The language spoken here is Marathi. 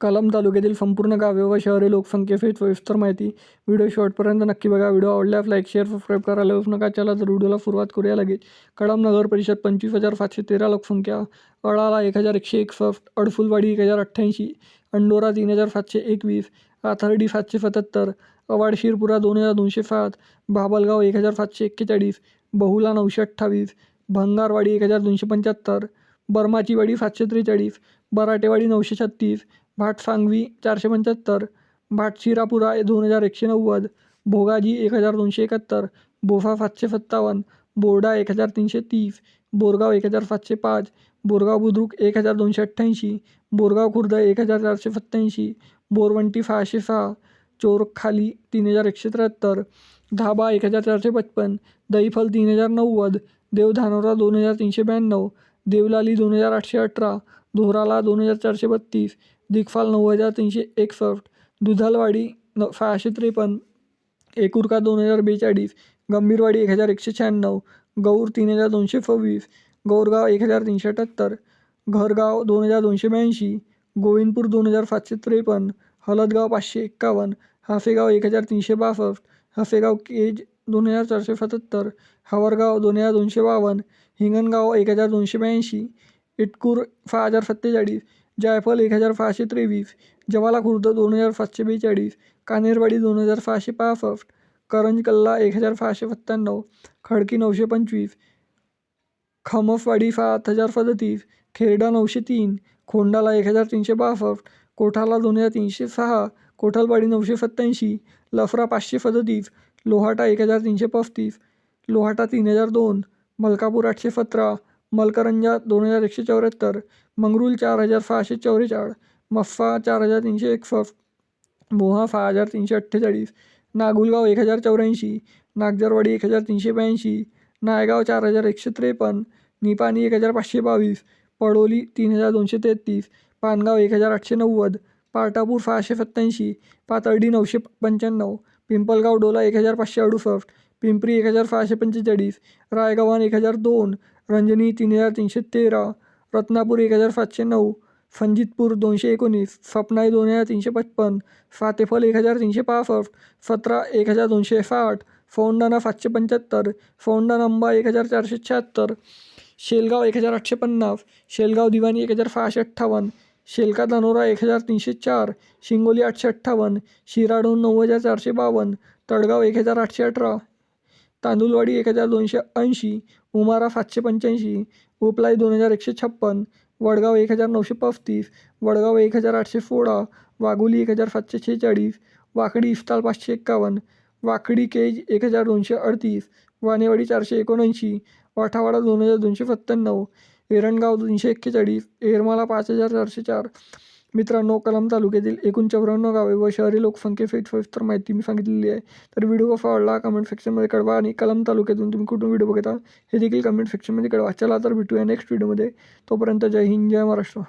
कलम तालुक्यातील संपूर्ण गावे व शहरे लोकसंख्येसहित सविस्तर माहिती. व्हिडिओ शॉर्टपर्यंत नक्की बघा. व्हिडिओ आवडल्यास लाईक शेअर सबस्क्राईब करायला विसरू नका चला तर व्हिडिओला सुरुवात करूया लागेल कळम नगर परिषद पंचवीस हजार सातशे तेरा लोकसंख्या. अळाला एक हजार एकशे एकसष्ट. अडफुलवाडी एक हजार अठ्ठ्याऐंशी. अंडोरा तीन हजार सातशे एकवीस. आथर्डी सातशे सत्याहत्तर. अवाड शिरपुरा दोन हजार दोनशे सात. बाबलगाव एक हजार सातशे एक्केचाळीस. बहुला नऊशे अठ्ठावीस. भंगारवाडी एक हजार दोनशे पंच्याहत्तर. बर्माचीवाडी सातशे त्रेचाळीस. बराटेवाडी नऊशे छत्तीस. भाट सांगवी चारशे पंच्याहत्तर भाट शिरापुरा दोन हजार एकशे नव्वद भोगाजी एक हजार दोनशे एकाहत्तर बोफा सातशे सत्तावन्न बोर्डा एक हजार तीनशे तीस बोरगाव एक हजार सातशे पाच बोरगाव बुद्रुक एक हजार दोनशे अठ्ठ्याऐंशी बोरगाव खुर्द एक हजार चारशे सत्त्याऐंशी बोरवंटी सहाशे सहा चोरखाली तीन हजार एकशे त्र्याहत्तर धाबा एक हजार चारशे पचपन दहीफल तीन हजार नव्वद देवधानोरा दोन हजार तीनशे ब्याण्णव देवलाली दोन हजार आठशे अठरा धोराला दोन हजार चारशे बत्तीस दिग्फाल नऊ हजार तीनशे एकसष्ट दुधालवाडी न सहाशे त्रेपन्न एकुरका दोन हजार बेचाळीस गंभीरवाडी एक हजार एकशे शहाण्णव गौर तीन हजार दोनशे सव्वीस गौरगाव एक हजार तीनशे अठ्ठ्याहत्तर घरगाव दोन हजार दोनशे ब्याऐंशी गोविंदपूर दोन हजार सातशे त्रेपन्न हलदगाव पाचशे एक्कावन्न हासेगाव एक हजार तीनशे बासष्ट हसेगाव केज दोन हजार चारशे सत्याहत्तर हावरगाव दोन हजार दोनशे बावन्न हिंगणगाव एक हजार दोनशे ब्याऐंशी इटकूर सहा हजार सत्तेचाळीस जायफल एक हजार सहाशे त्रेवीस जवाला खुर्द दोन हजार सातशे बेचाळीस कानेरवाडी दोन हजार सहाशे पासष्ट करंजकल्ला एक हजार सहाशे सत्त्याण्णव खडकी नऊशे पंचवीस खमसवाडी सात हजार सदतीस खेरडा नऊशे तीन खोंडाला एक हजार तीनशे बासष्ट कोठाला दोन हजार तीनशे सहा कोठलवाडी नऊशे सत्त्याऐंशी लफरा पाचशे सदतीस लोहाटा एक हजार तीनशे पस्तीस लोहाटा तीन हजार दोन मलकापूर आठशे सतरा मलकरंजा दोन हजार एकशे चौऱ्याहत्तर मंगरूल चार हजार सहाशे चौवेचाळीस मफ्फा चार हजार तीनशे एकसष्ट मोहा सहा हजार तीनशे अठ्ठेचाळीस नागुलगाव एक हजार चौऱ्याऐंशी नागजरवाडी एक हजार तीनशे ब्याऐंशी नायगाव चार हजार एकशे त्रेपन्न निपाणी एक हजार पाचशे बावीस पडोली तीन हजार दोनशे तेहतीस पानगाव एक हजार आठशे नव्वद पाटापूर सहाशे सत्त्याऐंशी पातर्डी नऊशे पंच्याण्णव पिंपलगाव डोला एक हजार पाचशे अडुसष्ट पिंपरी एक हजार सहाशे पंचेचाळीस रायगव्हाण एक हजार दोन रंजनी तीन हजार तीनशे तेरा रत्नापूर एक हजार सातशे नऊ फंजितपूर दोनशे एकोणीस सपनाई दोन हजार तीनशे पचपन फातेफल एक हजार तीनशे पासष्ट सतरा एक हजार दोनशे साठ फौंडाणा सातशे पंच्याहत्तर फौंडाणा अंबा एक हजार चारशे शहात्तर शेलगाव एक हजार आठशे पन्नास शेलगाव दिवाणी एक हजार सहाशे अठ्ठावन्न शेलका धानोरा एक हजार तीनशे चार शिंगोली आठशे अठ्ठावन्न शिराडून नऊ हजार चारशे बावन्न तडगाव एक हजार आठशे अठरा तांदूळवाडी एक हजार दोनशे ऐंशी उमारा सातशे पंच्याऐंशी उपलाई दोन हजार एकशे छप्पन वडगाव एक हजार नऊशे पस्तीस वडगाव एक हजार आठशे सोळा वाघोली एक हजार सातशे शेहेचाळीस वाकडी इफ्ताल पाचशे एक्कावन्न वाकडी केज एक हजार दोनशे अडतीस वानेवाडी चारशे एकोणऐंशी वाठावाडा दोन हजार दोनशे सत्त्याण्णव एरणगाव दोनशे एक्केचाळीस एरमाला पाच हजार चारशे चार मित्रांनो कलम तालुक्यातील एकूण चौऱ्याण्णव गावे व शहरी लोकसंख्येसहित तर माहिती मी सांगितलेली आहे. तर व्हिडिओ कसा आवडला कमेंट सेक्शनमध्ये कळवा आणि कलम तालुक्यातून तुम्ही कुठून व्हिडिओ बघता हे देखील कमेंट सेक्शनमध्ये कळवा. चला तर भेटूया नेक्स्ट व्हिडिओमध्ये तोपर्यंत जय हिंद जय महाराष्ट्र.